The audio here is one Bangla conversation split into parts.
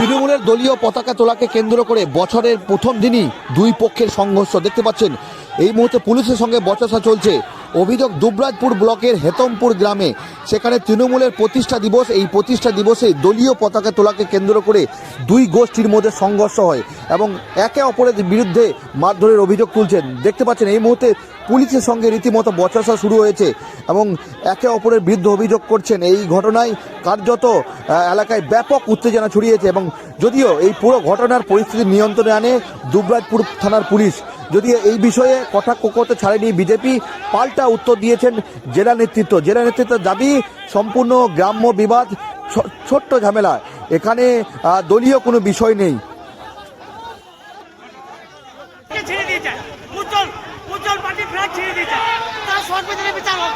তৃণমূলের দলীয় পতাকা তোলাকে কেন্দ্র করে বছরের প্রথম দিনই দুই পক্ষের সংঘর্ষ। দেখতে পাচ্ছেন, এই মুহূর্তে পুলিশের সঙ্গে বচসা চলছে। অভিযোগ দুবরাজপুর ব্লকের হেতমপুর গ্রামে। সেখানে তৃণমূলের প্রতিষ্ঠা দিবস। এই প্রতিষ্ঠা দিবসে দলীয় পতাকা তোলাকে কেন্দ্র করে দুই গোষ্ঠীর মধ্যে সংঘর্ষ হয় এবং একে অপরের বিরুদ্ধে মারধরের অভিযোগ তুলছেন। দেখতে পাচ্ছেন, এই মুহূর্তে পুলিশের সঙ্গে রীতিমতো বচসা শুরু হয়েছে এবং একে অপরের বিরুদ্ধে অভিযোগ করছেন। এই ঘটনায় কার্যত এলাকায় ব্যাপক উত্তেজনা ছড়িয়েছে এবং যদিও এই পুরো ঘটনার পরিস্থিতি নিয়ন্ত্রণে আনে দুবরাজপুর থানার পুলিশ। যদিও এই বিষয়ে কথা করতে ছাড়েনি বিজেপি, পাল্টা উত্তর দিয়েছেন জেলা নেতৃত্ব। জেলা নেতৃত্বের দাবি, সম্পূর্ণ গ্রাম্য বিবাদ ছোট্ট ঝামেলা। এখানে দলীয় কোনো বিষয় নেই কে ছেড়ে দিয়েছে উজ্জ্বল উজ্জ্বল পার্টি ফ্ল্যাগ ছেড়ে দিয়েছে তার সর্বজনীন বিচার হোক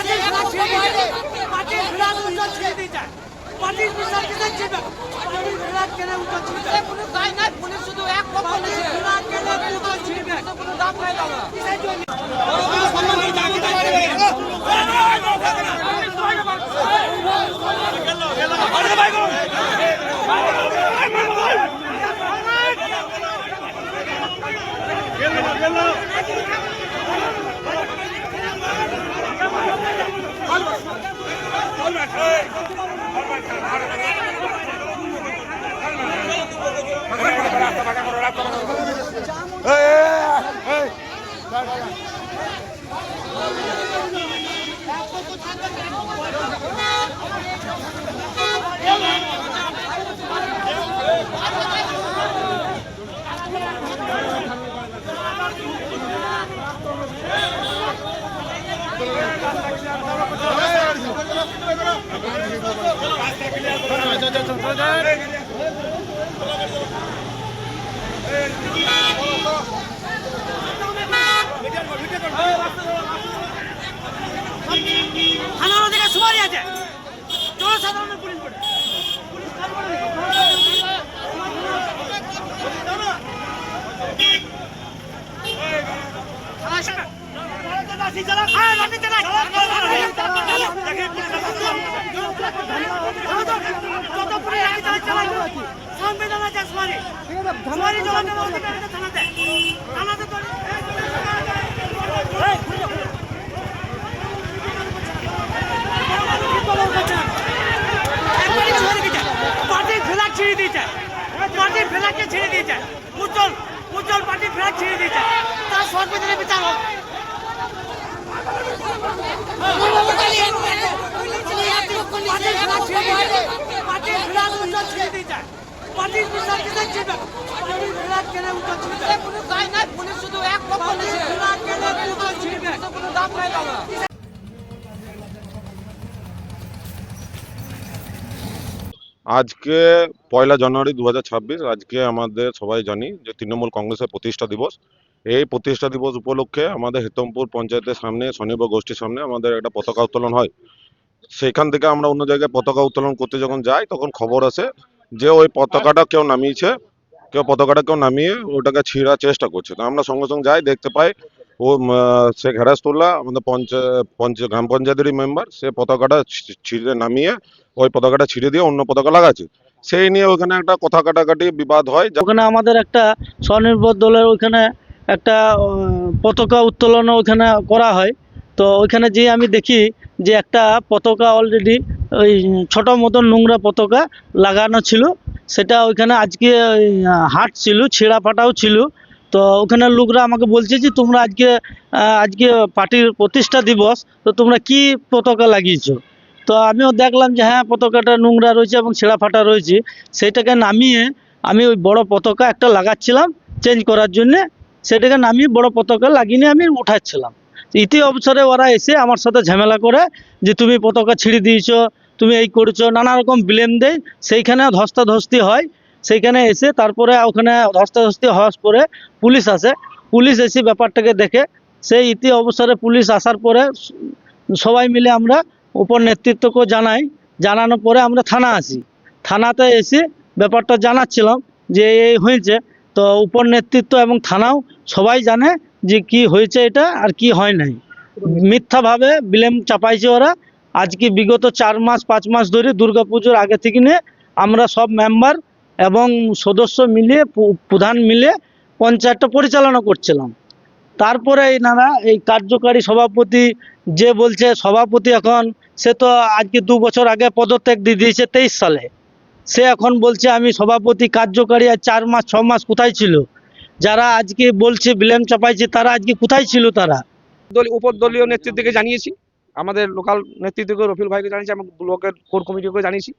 পার্টির ফ্ল্যাগ ছেড়ে দিয়েছে পার্টির ফ্ল্যাগ উজ্জ্বল ছেড়ে দিয়েছে পার্টির বিচার কেন ছেড়ে পার্টির ফ্ল্যাগ কেন উজ্জ্বল ছেড়ে দিয়েছে কোনো দায় নাই পুলিশ শুধু এক পক্ষ নিয়েছে ফ্ল্যাগ কেন উজ্জ্বল ছেড়ে দিয়েছে কোনো দাম নাই দাদা কিসের জন্য থানার ওদিকে সুমারি আছে জনসাধারণের পুলিশ করে পুলিশ কাজ করে থানা সামনে। লাঠি চালা, হ্যাঁ, লাঠি চালা। সংবিধান আছে ঘুরে যাও। একবারই ছেড়ে দিয়েছে। উজ্জ্বল উজ্জ্বল পার্টির ফ্ল্যাগ ছিঁড়ে দিয়েছে তার সর্বজনীন বিচার হোক পার্টির ফ্ল্যাগ ছিঁড়ে দিয়েছে পার্টির ফ্ল্যাগ উজ্জ্বল ছিঁড়ে দিয়েছে আজকে পয়লা জানুয়ারি দু হাজার ছাব্বিশ, আজকে আমাদের সবাই জানি যে তৃণমূল কংগ্রেসের প্রতিষ্ঠা দিবস। এই প্রতিষ্ঠা দিবস উপলক্ষে আমাদের হেতমপুর পঞ্চায়েতের সামনে স্বনির্ভর গোষ্ঠীর সামনে আমাদের একটা পতাকা উত্তোলন হয়। সেখান থেকে আমরা অন্য জায়গায় পতাকা উত্তোলন করতে যখন যাই, তখন খবর আসে যে ওই পতাকাটা কেউ নামিয়েছে। কেউ পতাকাটা কেউ নামিয়ে ওটাকে ছিঁড়ার চেষ্টা করছে। তো আমরা সঙ্গে সঙ্গে যাই, দেখতে পাই ও শেখ হেরাজতুল্লাহ আমাদের পঞ্চায়েত গ্রাম পঞ্চায়েতেরই মেম্বার সে পতাকাটা ছিঁড়ে নামিয়ে ওই পতাকাটা ছিঁড়ে দিয়ে অন্য পতাকা লাগাচ্ছে। সেই নিয়ে ওখানে একটা কথা কাটাকাটি বিবাদ হয়। ওখানে আমাদের একটা স্বনির্ভর দলের ওইখানে একটা পতাকা উত্তোলনও ওইখানে করা হয়। তো ওইখানে যে আমি দেখি যে একটা পতাকা অলরেডি ওই ছোটো মতন নোংরা পতাকা লাগানো ছিল। সেটা ওইখানে আজকে হাট ছিল ছেঁড়া ফাটাও ছিল। তো ওখানে লোকরা আমাকে বলছে যে, তোমরা আজকে আজকে পার্টির প্রতিষ্ঠা দিবস, তো তোমরা কি পতাকা লাগিয়েছো? তো আমিও দেখলাম যে হ্যাঁ পতাকাটা নোংরা রয়েছে এবং ছেঁড়া ফাটা রয়েছে। সেটাকে নামিয়ে আমি ওই বড় পতাকা একটা লাগাচ্ছিলাম চেঞ্জ করার জন্যে। সেটাকে নামিয়ে বড় পতাকা লাগিয়ে আমি উঠাচ্ছিলাম। ইতি অবসরে ওরা এসে আমার সাথে ঝামেলা করে যে তুমি পতাকা ছিঁড়ে দিয়েছ, তুমি এই করছ, নানা রকম ব্লেম দেয়। সেইখানে ধস্তাধস্তি হয়। সেইখানে এসে তারপরে ওখানে ধস্তাধস্তি হওয়ার পরে পুলিশ আসে। পুলিশ এসে ব্যাপারটাকে দেখে। সেই ইতি অবসরে পুলিশ আসার পরে সবাই মিলে আমরা উপর নেতৃত্বকে জানাই। জানানোর পরে আমরা থানা আসি। থানাতে এসে ব্যাপারটা জানাচ্ছিলাম যে এই হয়েছে। তো উপর নেতৃত্ব এবং থানাও সবাই জানে যে কি হয়েছে এটা আর কি হয় নাই। মিথ্যাভাবে ব্লেম চাপাইছে ওরা। আজকে বিগত চার মাস, পাঁচ মাস ধরে দুর্গাপুজোর আগে থেকে নিয়ে আমরা সব মেম্বার এবং সদস্য মিলিয়ে প্রধান মিলে পঞ্চায়েতটা পরিচালনা করছিলাম। তারপরে এনারা এই কার্যকারী সভাপতি যে বলছে, সভাপতি এখন, সে তো আজকে দু বছর আগে পদত্যাগ দিয়ে দিয়েছে তেইশ সালে। সে এখন বলছে আমি সভাপতি কার্যকারী আর চার মাস ছ মাস কোথায় ছিল? যারা আজকে বলছে ব্লেম চাপাইছে তারা আজকে কোথায় ছিল তারা? দলীয় উপদলীয় নেতৃত্বকে জানিয়েছি। আমাদের লোকাল নেতৃত্বকে রফিল ভাইকে জানিয়েছি আমি ব্লকের কোর কমিটিকে জানিয়েছি।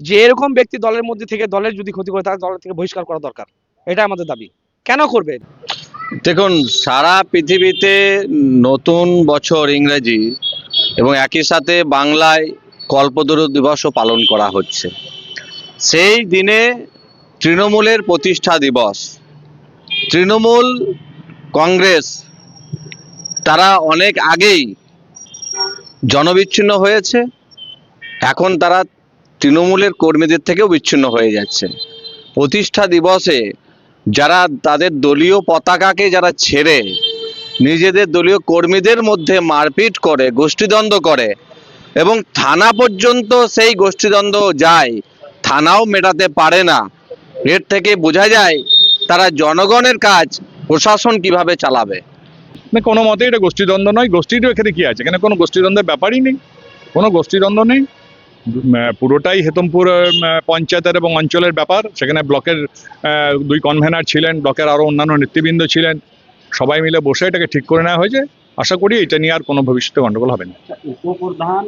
যে এরকম ব্যক্তি দলের মধ্যে থেকে দলের যদি ক্ষতি করে তার দল থেকে বহিষ্কার করা দরকার। এটা আমাদের দাবি। কেন করবে? দেখুন সারা পৃথিবীতে নতুন বছর ইংরেজি এবং একই সাথে বাংলায় কল্পতরু দিবসও পালন করা হচ্ছে। সেই দিনে তৃণমূলের প্রতিষ্ঠা দিবস। তৃণমূল কংগ্রেস, তারা অনেক আগেই জনবিচ্ছিন্ন হয়েছে। এখন তারা তৃণমূলের কর্মীদের থেকেও বিচ্ছিন্ন হয়ে যাচ্ছে। প্রতিষ্ঠা দিবসে যারা তাদের দলীয় পতাকাকে যারা ছেড়ে নিজেদের দলীয় কর্মীদের মধ্যে মারপিট করে, গোষ্ঠীদ্বন্দ্ব করে এবং থানা পর্যন্ত সেই গোষ্ঠীদ্বন্দ্ব যায় থানাও মেটাতে পারে না। এর থেকে বোঝা যায় তারা জনগণের কাজ প্রশাসন কীভাবে চালাবে। না কোনো মতে এটা গোষ্ঠীদ্বন্দ্ব নয়। গোষ্ঠীর এখানে কি আছে? এখানে কোনো গোষ্ঠীদ্বন্দ্বের ব্যাপারই নেই। কোনো গোষ্ঠীদ্বন্দ্ব নেই। পুরোটাই হেতমপুর পঞ্চায়েতের এবং অঞ্চলের ব্যাপার। সেখানে ব্লকের দুই কনভেনার ছিলেন ব্লকের আরও অন্যান্য নেতৃবৃন্দ ছিলেন। সবাই মিলে বসে এটাকে ঠিক করে নেওয়া হয়েছে। আশা করি এটা নিয়ে আর কোনো ভবিষ্যতে গণ্ডগোল হবে না। উপপ্রধান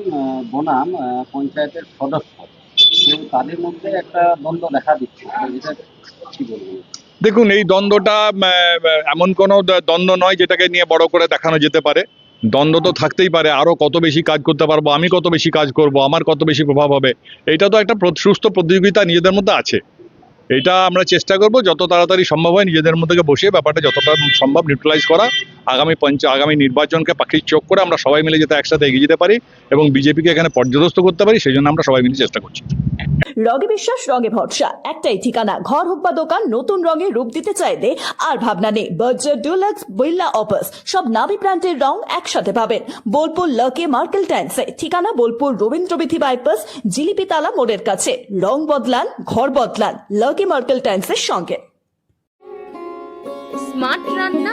বনাম পঞ্চায়েতের সদস্য। তাদের মধ্যে একটা দ্বন্দ্ব দেখা দিচ্ছে। বলব? দেখুন, এই দ্বন্দ্বটা এমন কোনো দ্বন্দ্ব নয় যেটাকে নিয়ে বড় করে দেখানো যেতে পারে। দ্বন্দ্ব তো থাকতেই পারে, আরও কত বেশি কাজ করতে পারব, আমি কত বেশি কাজ করব, আমার কত বেশি প্রভাব হবে, এটা তো একটা সুস্থ প্রতিযোগিতা নিজেদের মধ্যে আছে। এটা আমরা চেষ্টা করব, যত তাড়াতাড়ি সম্ভব হয় নিজেদের মধ্যে বসিয়ে ব্যাপারটা যতটা সম্ভব নিউট্রালাইজ করা আগামী পঞ্চ আগামী নির্বাচনকে পাখির চোখ করে আমরা সবাই মিলে যাতে একসাথে এগিয়ে যেতে পারি এবং বিজেপিকে এখানে পর্যদস্ত করতে পারি সেই জন্য আমরা সবাই মিলে চেষ্টা করছি। রঙে বিশ্বাস রঙে ভরসা একটাই ঠিকানা ঘর হোক বা দোকান নতুন রঙে রূপ দিতে চাইলে আর ভাবনা নেই। বার্জার ডুলাক্স বিল্লা অপাস সব নামি ব্র্যান্ডের রং একসাথে পাবেন। বোলপুর লকে মার্কেল ট্যান্সে ঠিকানা বোলপুর রবীন্দ্রবিথি বাইপাস জিলিপিতালা মোড়ের কাছে। রং বদলান ঘর বদলান লকে মার্কেল ট্যান্সের সঙ্গে। স্মার্ট রান্না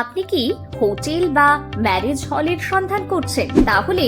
আপনি কি হোটেল বা ম্যারেজ হলের সন্ধান করছেন? তাহলে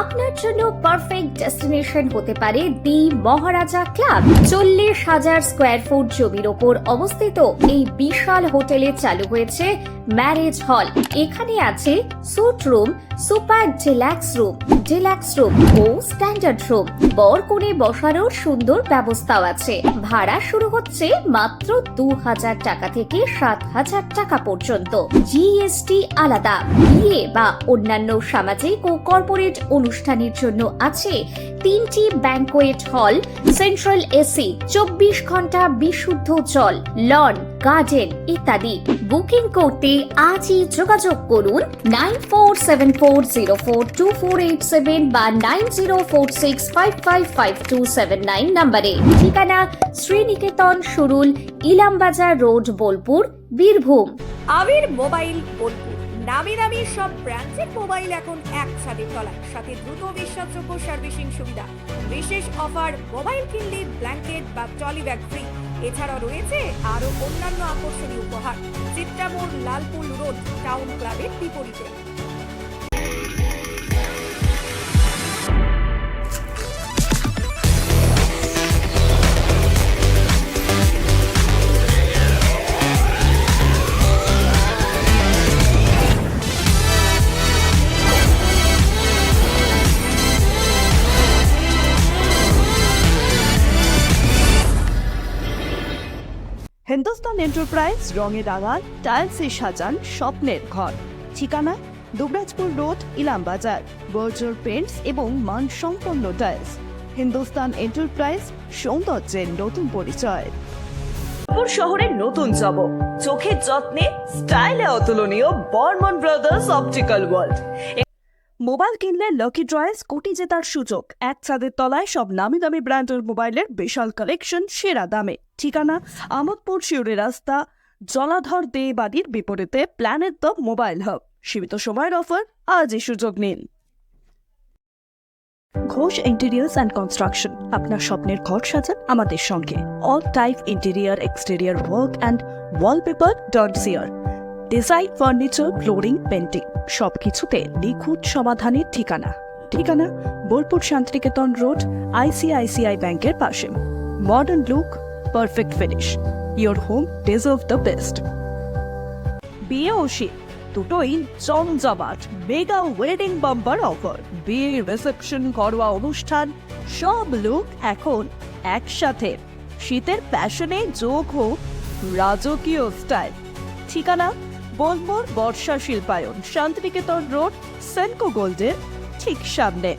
আপনার জন্য পারফেক্ট ডেস্টিনেশন হতে পারে দি মহারাজা ক্লাব। চল্লিশ হাজার স্কোয়ার ফুট জমির ওপর অবস্থিত এই বিশাল হোটেলে চালু হয়েছে ম্যারেজ হল। এখানে আছে suite room, super deluxe room deluxe room ও স্ট্যান্ডার্ড রুম। বর কোণে বসারও সুন্দর ব্যবস্থাও আছে। ভাড়া শুরু হচ্ছে মাত্র দু হাজার টাকা থেকে সাত হাজার টাকা পর্যন্ত। জিএসটি আলাদা। বিয়ে বা অন্যান্য সামাজিক ও কর্পোরেট অনুষ্ঠানের জন্য আছে তিনটি ব্যাংকোয়েট হল, সেন্ট্রাল এসি, চব্বিশ ঘণ্টা বিশুদ্ধ জল, লন, গার্ডেন ইত্যাদি। বুকিং করতে আজই যোগাযোগ করুন nine four seven four zero four two four eight seven বা nine zero four six five five five two seven nine নম্বরে। ঠিকানা শ্রীনিকেতন সুরুল, ইলামবাজার রোড, বোলপুর, বীরভূম। আবির মোবাইল, বোলপুর। নামি দামি সব ব্র্যান্ডের মোবাইল এখন এক ছাদের তলায়। সাথে দ্রুত বিশ্বাসযোগ্য সার্ভিসিং সুবিধা। বিশেষ অফার, মোবাইল কিনলে ব্ল্যাঙ্কেট বা ট্রলি ব্যাগ ফ্রি এছাড়াও রয়েছে আরও অন্যান্য আকর্ষণীয় উপহার। চিত্রামোড় লালপুল রোড, টাউন ক্লাবের বিপরীতে। হিন্দুস্তান এন্টারপ্রাইজ রঙে রাঙান টাইলসে সাজান স্বপ্নের ঘর। ঠিকানা Dubrajpur road Ilambazar Berger paints এবং মানসম্পন্ন টাইলস হিন্দুস্তান এন্টারপ্রাইজ সৌন্দর্যের নতুন পরিচয়। মিরপুর শহরের নতুন জব। চোখের যত্নে স্টাইলে অতুলনীয় Barman brothers optical world mobile কিনলে লকি ড্রয়েস কোটি জেতার সুযোগ। এক ছাদের তলায় সব নামি দামি ব্র্যান্ডের মোবাইলের বিশাল কালেকশন সেরা দামে। ঠিকানা আমোদপুর শিউরি রাস্তা, জলাধর দে বাড়ির বিপরীতে প্ল্যানেট দ্য মোবাইল হাব সীমিত সময়ের অফার আজই সুযোগ নিন। ঘোষ ইন্টেরিয়ার্স অ্যান্ড কনস্ট্রাকশন আপনার স্বপ্নের ঘর সাজান আমাদের সঙ্গে। All type interior exterior work and wallpaper dot chair design furniture flooring painting সবকিছুতে নিখুঁত সমাধানের ঠিকানা। ঠিকানা বোলপুর শান্তিনিকেতন রোড আইসিআইসিআই ব্যাংকের পাশে। Modern look perfect finish your home deserve the best বিয়ে ও শীত দুটোই জমজমাট মেগা ওয়েডিং বাম্পার অফার বিয়ে রিসেপশন ঘরোয়া অনুষ্ঠান, সব লুক এখন একসাথে। শীতের প্যাশনে যোগ হোক রাজকীয় স্টাইল ঠিকানা বোলমোর বর্ষা শিল্পায়ন, শান্তিনিকেতন রোড, সেনকো গোল্ডের ঠিক সামনে।